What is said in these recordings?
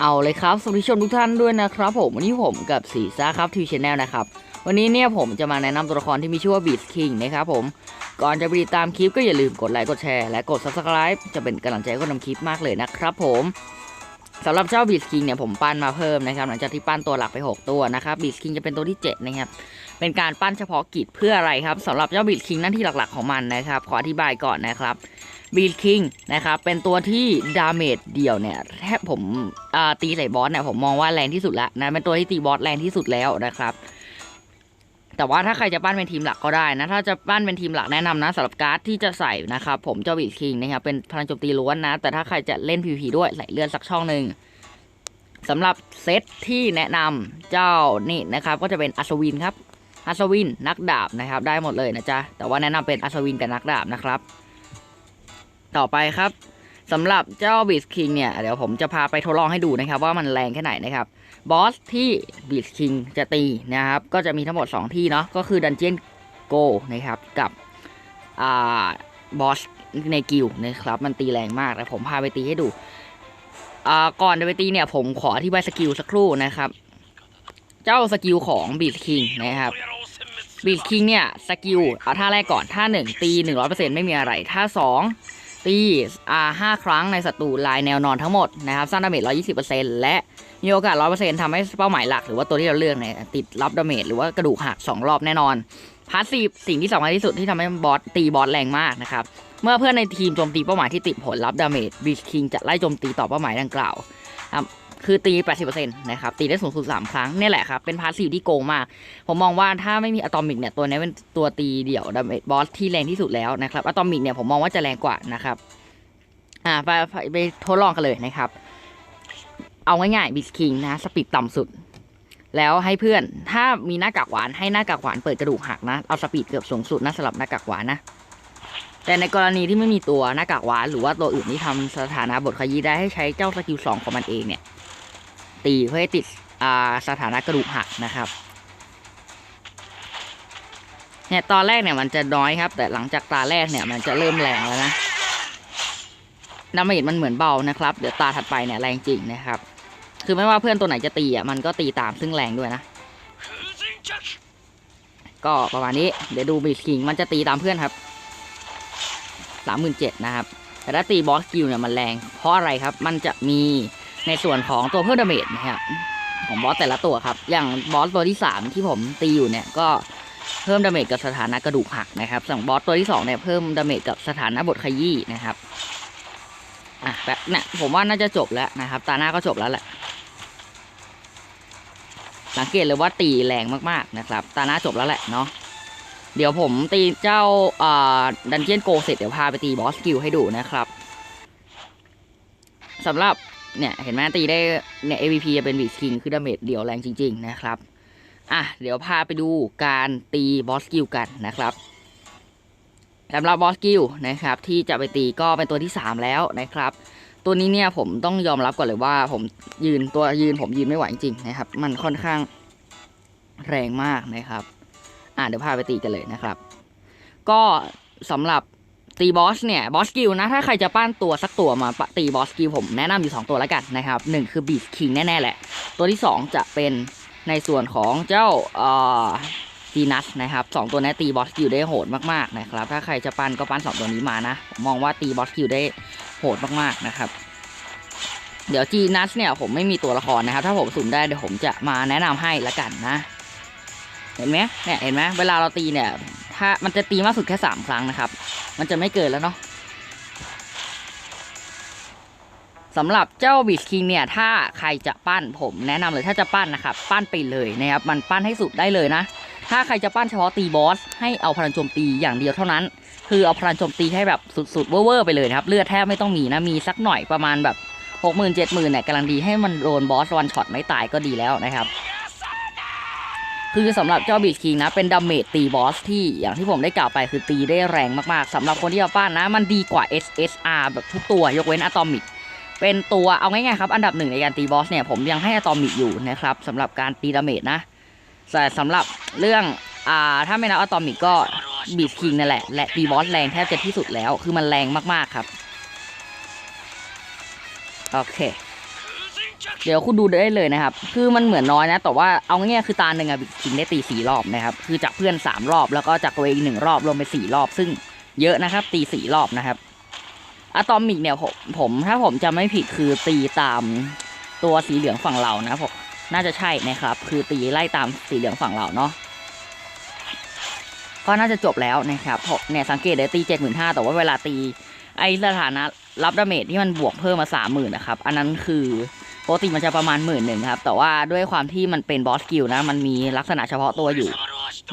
เอาเลยครับสวัสดีชมทุกท่านด้วยนะครับผมวันนี้ผมกับสีซ่าครับทีชแนลนะครับ วันนี้เนี่ยผมจะมาแนะนำตัวละครที่มีชื่อว่าบี t คิงนะครับผมก่อนจะไปติดตามคลิปก็อย่าลืมกดไลค์กดแชร์และกด subscribe จะเป็นกำลังใจให้คนทำคลิปมากเลยนะครับผมสำหรับเจ้าบี t คิงเนี่ยผมปั้นมาเพิ่มนะครับหลังจากที่ปั้นตัวหลักไป 6 ตัวนะครับบี t คิงจะเป็นตัวที่ 7 นะครับ เป็นการปั้นเฉพาะกิจเพื่ออะไรครับสำหรับเจ้าบี t คิงหน้าที่หลักๆของมันนะครับ ขออธิบายก่อนนะครับ บีทคิงนะครับเป็นตัวที่ดาเมจเดี่ยวเนี่ยแทบผมตีใส่บอสเนี่ยผมมองว่าแรงที่สุดล้วนะเป็นตัวที่ตีบอสแรงที่สุดแล้วนะครับแต่ว่าถ้าใครจะปั้นเป็นทีมหลักก็ได้นะ ถ้าจะปั้นเป็นทีมหลักแนะนำนะสำหรับการ์ดที่จะใส่นะครับ ผมเจ้าบีทคิงนะครับเป็นพลังโจมตีล้วนนะ แต่ถ้าใครจะเล่น PVP ด้วยใส่เลือดสักช่องหนึ่งสำหรับเซตที่แนะนำเจ้านี่นะครับ ก็จะเป็นอัศวินครับอัศวินนักดาบนะครับ ได้หมดเลยนะจ๊ะแต่ว่าแนะนำเป็นอัศวินกับนักดาบนะครับ ต่อไปครับสำหรับเจ้าบีสคิงเนี่ย เดี๋ยวผมจะพาไปทดลองให้ดูนะครับ ว่ามันแรงแค่ไหนนะครับ บอสที่บีสคิงจะตีนะครับ ก็จะมีทั้งหมด 2 ที่เนาะก็คือดันเจียนโกนะครับ กับ อ่า บอสในกิลนะครับ มันตีแรงมากแต่ผมพาไปตีให้ดู อ่า ก่อนจะไปตีเนี่ย ผมขออธิบายสกิลสักครู่นะครับ เจ้าสกิลของบีสคิงนะครับบีทคิงเนี่ย สกิลเอาท่าแรกก่อนท่าหนึ่งตีหนึ่งร้อยเปอร์เซ็นต์ไม่มีอะไรท่าสอง ตีอ่าห้าครั้งในศัตรูลายแนวนอนทั้งหมดนะครับสร้างดาเมจร้อยี่สิบเปอร์เซ็นต์และมีโอกาสร้อยเปอร์เซ็นต์ทำให้เป้าหมายหลัก หรือว่าตัวที่เราเลือกเนี่ยติดรับดาเมจหรือว่ากระดูกหักสองรอบแน่นอนพาสซีฟสิ่งที่สำคัญที่สุดที่ทำให้บอสตีบอสแรงมากนะครับเมื่อเพื่อนในทีมโจมตีเป้าหมายที่ติดผลรับดาเมจบีชคิงจะไล่โจมตีต่อเป้าหมายดังกล่าวครับ คือตี 80%นะครับ ตีได้สูงสุด 3 ครั้งเนี่ยแหละครับ เป็นพาสซีฟที่โกงมาก ผมมองว่าถ้าไม่มีอะตอมิกเนี่ย ตัวนี้เป็นตัวตีเดี่ยวดาเมจบอสที่แรงที่สุดแล้วนะครับ อะตอมิกเนี่ยผมมองว่าจะแรงกว่านะครับ อ่าไปไปทดลองกันเลยนะครับ เอาง่ายๆบิสคิงนะ สปีดต่ำสุด แล้วให้เพื่อน ถ้ามีหน้ากากหวานให้หน้ากากหวานเปิดกระดูกหักนะ เอาสปีดเกือบสูงสุดนะสำหรับหน้ากากหวานนะแต่ในกรณีที่ไม่มีตัวหน้ากากหวานหรือว่าตัวอื่นที่ทำสถานะบทขยี้ได้ให้ใช้เจ้าสกิลสองของมันเองเนี่ย ตีเพื่อให้ติดสถานะกระดูกหักนะครับเนี่ยตอนแรกเนี่ยมันจะน้อยครับ แต่หลังจากตาแรกเนี่ยมันจะเริ่มแรงแล้วนะดาเมจมันเหมือนเบานะครับ เดี๋ยวตาถัดไปเนี่ยแรงจริงนะครับ คือไม่ว่าเพื่อนตัวไหนจะตีอะมันก็ตีตามซึ่งแรงด้วยนะ ก็ประมาณนี้เดี๋ยวดูบีคิงมันจะตีตามเพื่อนครับสามหมื่นเจ็ดนะครับ แต่ถ้าตีบอสกิลเนี่ยมันแรง เพราะอะไรครับ มันจะมี ในส่วนของตัวเพิ่มดาเมจนะครับของบอสแต่ละตัวครับ อย่างบอสตัวที่สามที่ผมตีอยู่เนี่ยก็เพิ่มดาเมจกับสถานะกระดูกหักนะครับส่วนบอสตัวที่สองเนี่ยเพิ่มดาเมจกับสถานะบทขยี้นะครับอะแบบเนี่ยผมว่าน่าจะจบแล้วนะครับ ตาหน้าก็จบแล้วแหละสังเกตเลยว่าตีแรงมากๆนะครับ ตาหน้าจบแล้วแหละเนาะเดี๋ยวผมตีเจ้าอ่าดันเจียนโกเสร็จเดี๋ยวพาไปตีบอสกิลให้ดูนะครับสำหรับ เนี่ยเห็นไหมตีได้เนี่ย AVP จะเป็นบีสคิงคือดาเมจเดี่ยวแรงจริง ๆ นะครับ อะ เดี๋ยวพาไปดูการตีบอสกิลกันนะครับสำหรับบอสกิลนะครับที่จะไปตีก็เป็นตัวที่ 3 แล้วนะครับ ตัวนี้เนี่ยผมต้องยอมรับก่อนเลยว่าผมยืนตัวยืนผมยืนไม่ไหวจริงๆนะครับ มันค่อนข้างแรงมากนะครับ อะเดี๋ยวพาไปตีกันเลยนะครับ ก็สำหรับ ตีบอสเนี่ยบอสกิลนะถ้าใครจะปั้นตัวสักตัวมาตีบอสกิลผมแนะนำอยู่ 2 ตัวแล้วกันนะครับหนึ่งคือบีสคิงแน่ๆแหละ ตัวที่ 2 จะเป็นในส่วนของเจ้าเอ่อจีนัสนะครับสองตัวนี้ตีบอสกิลได้โหดมากๆนะครับถ้าใครจะปั้นก็ปั้นสองตัวนี้มานะผมมองว่าตีบอสกิลได้โหดมากๆนะครับเดี๋ยวจีนัสเนี่ยผมไม่มีตัวละครนะครับ ถ้าผมสุ่มได้เดี๋ยวผมจะมาแนะนำให้ละกันนะ เห็นไหมเนี่ยเห็นไหมเวลาเราตีเนี่ย ถ้ามันจะตีมากสุดแค่สามครั้งนะครับ มันจะไม่เกินแล้วเนาะสำหรับเจ้าบิสคิงเนี่ยถ้าใครจะปั้นผมแนะนำเลยถ้าจะปั้นนะครับปั้นไปเลยนะครับมันปั้นให้สุดได้เลยนะ ถ้าใครจะปั้นเฉพาะตีบอสให้เอาพลังโจมตีอย่างเดียวเท่านั้น คือเอาพลังโจมตีให้แบบสุดๆเวอร์ๆไปเลยนะครับเลือดแทบไม่ต้องมีนะมีสักหน่อยประมาณแบบหกหมื่นเจ็ดหมื่นเนี่ยกำลังดีให้มันโดนบอสวันช็อตไม่ตายก็ดีแล้วนะครับ คือสำหรับเจ้าบีทคิงนะ เป็นดาเมจตีบอสที่อย่างที่ผมได้กล่าวไปคือตีได้แรงมากๆสำหรับคนที่จะปั้นนะ มันดีกว่า SSR แบบทุกตัวยกเว้นอะตอมิกเป็นตัวเอาง่ายๆครับ อันดับหนึ่งในการตีบอสเนี่ยผมยังให้อะตอมิกอยู่นะครับสำหรับการตีดาเมจนะแต่สำหรับเรื่องอ่าถ้าไม่นับอะตอมิกก็บีทคิงนั่นแหละและตีบอสแรงแทบจะที่สุดแล้ว คือมันแรงมากๆครับ โอเค เดี๋ยวคุณดูได้เลยนะครับ คือมันเหมือนน้อยนะ แต่ว่าเอาง่ายๆคือตาหนึ่งอะบิคิงได้ตีสี่รอบนะครับ คือจากเพื่อนสามรอบแล้วก็จากตัวเองหนึ่งรอบรวมเป็นสี่รอบ ซึ่งเยอะนะครับ ตีสี่รอบนะครับอะตอมิกเนี่ยผมผมถ้าผมจะไม่ผิดคือตีตามตัวสีเหลืองฝั่งเรานะผมน่าจะใช่นะครับ คือตีไล่ตามสีเหลืองฝั่งเราเนาะก็น่าจะจบแล้วนะครับเนี่ยสังเกตเลยตีเจ็ดหมื่นห้าแต่ว่าเวลาตีไอสถานะรับดาเมจที่มันบวกเพิ่มมาสามหมื่นนะครับ อันนั้นคือ ปกติมันจะประมาณหมื่นหนึ่งครับ แต่ว่าด้วยความที่มันเป็นบอสกิลนะ มันมีลักษณะเฉพาะตัวอยู่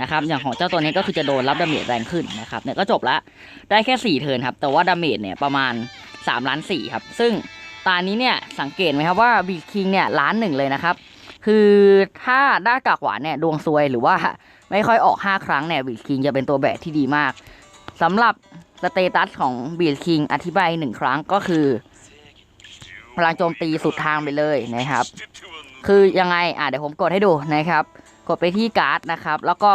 นะครับ อย่างของเจ้าตัวนี้ก็คือจะโดนรับดาเมจแรงขึ้นนะครับเนี่ยก็จบละได้แค่สี่เทิร์นครับ แต่ว่าดาเมจเนี่ยประมาณ3ล้านสี่ครับ ซึ่งตานี้เนี่ยสังเกตไหมครับว่าบีคิงเนี่ยล้านหนึ่งเลยนะครับ คือถ้าด้ากากหวานเนี่ยดวงซวยหรือว่าไม่ค่อยออก 5 ครั้งเนี่ยบีคิงจะเป็นตัวแบกที่ดีมากสำหรับสเตตัสของบีคิงอธิบายหนึ่งครั้งก็คือ พลังโจมตีสุดทางไปเลยนะครับ คือยังไงอะเดี๋ยวผมกดให้ดูนะครับ กดไปที่การ์ดนะครับ แล้วก็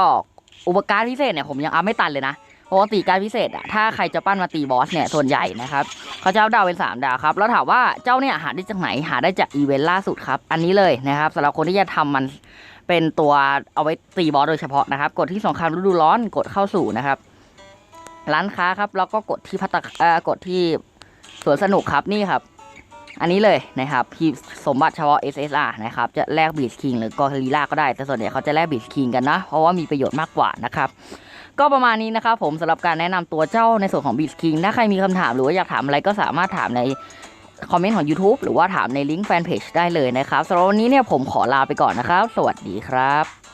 อุปการ์ดพิเศษเนี่ยผมยังอัพไม่ตันเลยนะปกติการพิเศษอะถ้าใครจะปั้นมาตีบอสเนี่ยส่วนใหญ่นะครับเขาจะเอาดาวเป็น 3 ดาวครับ แล้วถามว่าเจ้าเนี่ยหาได้จากไหนหาได้จากอีเวนต์ล่าสุดครับ อันนี้เลยนะครับสำหรับคนที่จะทำมันเป็นตัวเอาไว้ตีบอสโดยเฉพาะนะครับ กดที่สงครามฤดูร้อนกดเข้าสู่นะครับ ร้านค้าครับแล้วก็กดที่พัตตาเอ่อกดที่สวนสนุกครับนี่ครับ อันนี้เลยนะครับที่สมบัติเฉพาะ SSR นะครับจะแลกบีชคิงหรือกอริล่าก็ได้ แต่ส่วนใหญ่เขาจะแลกบีชคิงกันนะ เพราะว่ามีประโยชน์มากกว่านะครับก็ประมาณนี้นะครับผมสำหรับการแนะนำตัวเจ้าในส่วนของบีชคิงถ้าใครมีคำถามหรือว่าอยากถามอะไรก็สามารถถามในคอมเมนต์ของ YouTube หรือว่าถามในลิงก์แฟนเพจได้เลยนะครับสำหรับวันนี้เนี่ยผมขอลาไปก่อนนะครับ สวัสดีครับ